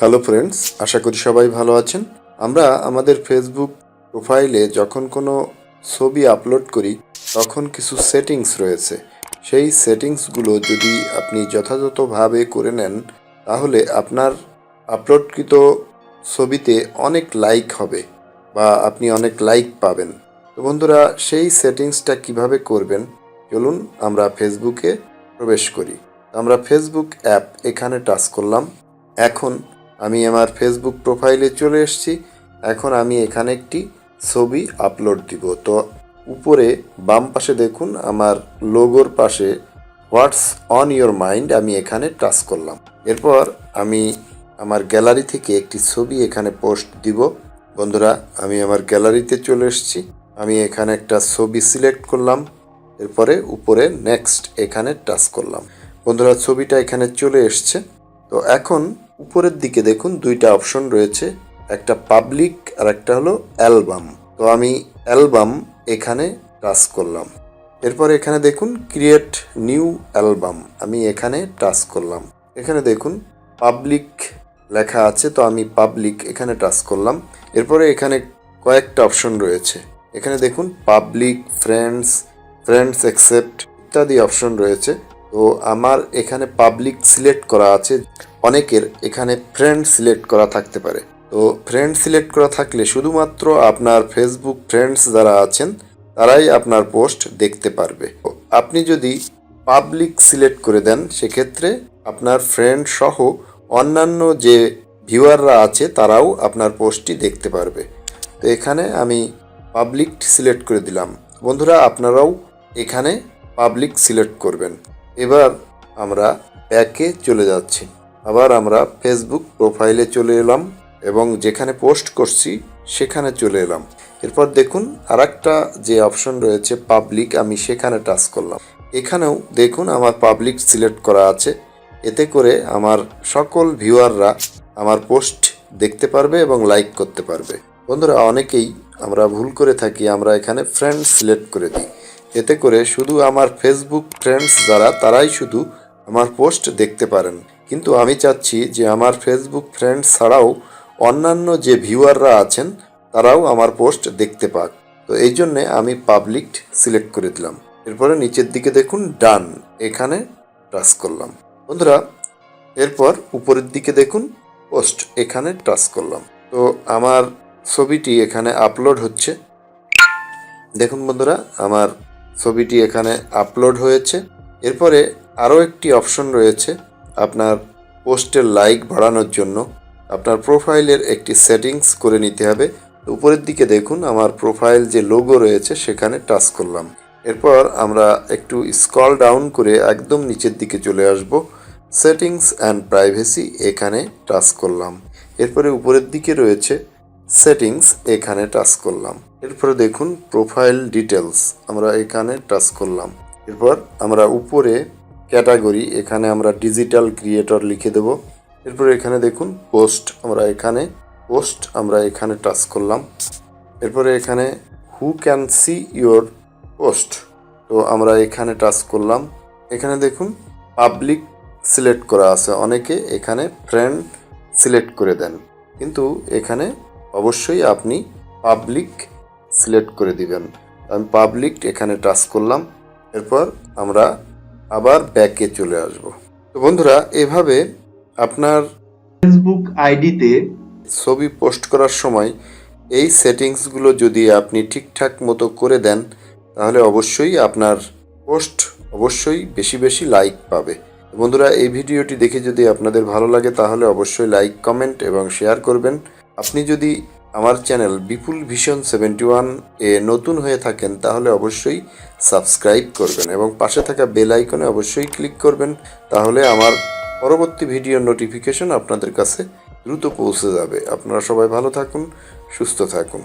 Hello friends আশা করি সবাই ভালো আছেন। আমরা আমাদের ফেসবুক প্রোফাইলে যখন কোনো ছবি আপলোড করি, তখন কিছু সেটিংস রয়েছে। সেই সেটিংসগুলো যদি আপনি যথাযথভাবে করে নেন, তাহলে আপনার আপলোডকৃত ছবিতে অনেক লাইক হবে বা আপনি অনেক লাইক পাবেন। তো বন্ধুরা, সেই সেটিংসটা কীভাবে করবেন? চলুন আমরা ফেসবুকে প্রবেশ করি। আমরা ফেসবুক অ্যাপ এখানে টাচ করলাম। এখন আমি আমার ফেসবুক প্রোফাইলে চলে এসেছি। এখন আমি এখানে একটি ছবি আপলোড দিব। তো উপরে বাম পাশে দেখুন, আমার লোগোর পাশে হোয়াটস অন ইয়োর মাইন্ড আমি এখানে টাচ করলাম। এরপর আমি আমার গ্যালারি থেকে একটি ছবি এখানে পোস্ট দিব। বন্ধুরা, আমি আমার গ্যালারিতে চলে এসেছি। আমি এখানে একটা ছবি সিলেক্ট করলাম। এরপরে উপরে নেক্সট এখানে টাচ করলাম। বন্ধুরা, ছবিটা এখানে চলে এসছে। তো এখন উপরের দিকে দেখুন দুইটা অপশন রয়েছে, একটা পাবলিক আর একটা হলো অ্যালবাম। তো আমি অ্যালবাম এখানে টাচ করলাম। এরপর এখানে দেখুন ক্রিয়েট নিউ অ্যালবাম, আমি এখানে টাচ করলাম। এখানে দেখুন পাবলিক লেখা আছে, তো আমি পাবলিক এখানে টাচ করলাম। এরপরে এখানে কয়েকটা অপশন রয়েছে। এখানে দেখুন পাবলিক, ফ্রেন্ডস ফ্রেন্ডস অ্যাকসেপ্ট ইত্যাদি অপশন রয়েছে। তো আমার এখানে পাবলিক সিলেক্ট করা আছে। অনেকের এখানে ফ্রেন্ড সিলেক্ট করা থাকতে পারে। তো ফ্রেন্ড সিলেক্ট করা থাকলে শুধুমাত্র আপনার ফেসবুক ফ্রেন্ডস যারা আছেন, তারাই আপনার পোস্ট দেখতে পারবে। আপনি যদি পাবলিক সিলেক্ট করে দেন, সেক্ষেত্রে আপনার ফ্রেন্ড সহ অন্যান্য যে ভিউয়াররা আছে, তারাও আপনার পোস্টটি দেখতে পারবে। তো এখানে আমি পাবলিক সিলেক্ট করে দিলাম। বন্ধুরা, আপনারাও এখানে পাবলিক সিলেক্ট করবেন। এবার আমরা ব্যাকে চলে যাচ্ছি। আবার আমরা ফেসবুক প্রোফাইলে চলে এলাম এবং যেখানে পোস্ট করছি, সেখানে চলে এলাম। এরপর দেখুন আরেকটা যে অপশন রয়েছে পাবলিক আমি সেখানে টাচ করলাম। এখানেও দেখুন আমার পাবলিক সিলেক্ট করা আছে। এতে করে আমার সকল ভিউয়াররা আমার পোস্ট দেখতে পারবে এবং লাইক করতে পারবে। বন্ধুরা, অনেকেই আমরা ভুল করে থাকি, আমরা এখানে ফ্রেন্ড সিলেক্ট করে দিই। এতে করে শুধু আমার ফেসবুক ফ্রেন্ডস যারা, তারাই শুধু আমার পোস্ট দেখতে পারেন। কিন্তু আমি চাচ্ছি যে আমার ফেসবুক ফ্রেন্ডস ছাড়াও অন্যান্য যে ভিউয়াররা আছেন, তারাও আমার পোস্ট দেখতে পাক। তো এই জন্যে আমি পাবলিক সিলেক্ট করে দিলাম। এরপরে নিচের দিকে দেখুন ডান এখানে টাচ করলাম। বন্ধুরা, এরপর উপরের দিকে দেখুন পোস্ট এখানে টাচ করলাম। তো আমার ছবিটি এখানে আপলোড হচ্ছে। দেখুন বন্ধুরা, আমার ছবিটি এখানে আপলোড হয়েছে। এরপরে আরও একটি অপশন রয়েছে। আপনার পোস্টের লাইক বাড়ানোর জন্য আপনার প্রোফাইলের একটি সেটিংস করে নিতে হবে। উপরের দিকে দেখুন, আমার প্রোফাইল যে লোগো রয়েছে, সেখানে টাচ করলাম। এরপর আমরা একটু স্ক্রল ডাউন করে একদম নিচের দিকে চলে আসব। সেটিংস অ্যান্ড প্রাইভেসি এখানে টাচ করলাম। এরপরে উপরের দিকে রয়েছে সেটিংস এখানে টাচ করলাম। এরপরে দেখুন প্রোফাইল ডিটেলস আমরা এখানে টাচ করলাম। এরপর আমরা উপরে ক্যাটাগরি, এখানে আমরা ডিজিটাল ক্রিয়েটর লিখে দেব। এরপর এখানে দেখুন, পোস্ট, আমরা এখানে পোস্ট, আমরা এখানে টাচ করলাম। এরপরে এখানে, who can see your post? তো আমরা এখানে টাচ করলাম। এখানে দেখুন, পাবলিক সিলেক্ট করা আছে। অনেকে এখানে ফ্রেন্ড সিলেক্ট করে দেন। কিন্তু এখানে অবশ্যই আপনি পাবলিক সিলেক্ট করে দিবেন। আমি পাবলিক এখানে টাচ করলাম। এরপর আমরা আবার ব্যাকে চলে আসব। তো বন্ধুরা এভাবে আপনার ফেসবুক আইডিতে ছবি পোস্ট করার সময় এই সেটিংসগুলো যদি আপনি ঠিকঠাক মতো করে দেন তাহলে অবশ্যই আপনার পোস্ট অবশ্যই বেশি বেশি লাইক পাবে। বন্ধুরা এই ভিডিওটি দেখে যদি আপনাদের ভালো লাগে তাহলে অবশ্যই লাইক কমেন্ট এবং শেয়ার করবেন। আপনি যদি আমার channel Bipul vision seventy one এ নতুন হয়ে থাকেন, তাহলে অবশ্যই সাবস্ক্রাইব করবেন এবং পাশে থাকা বেল আইকনে অবশ্যই ক্লিক করবেন, তাহলে আমার পরবর্তী ভিডিওর নোটিফিকেশন আপনাদের কাছে দ্রুত পৌঁছে যাবে। আপনারা সবাই ভালো থাকুন, সুস্থ থাকুন।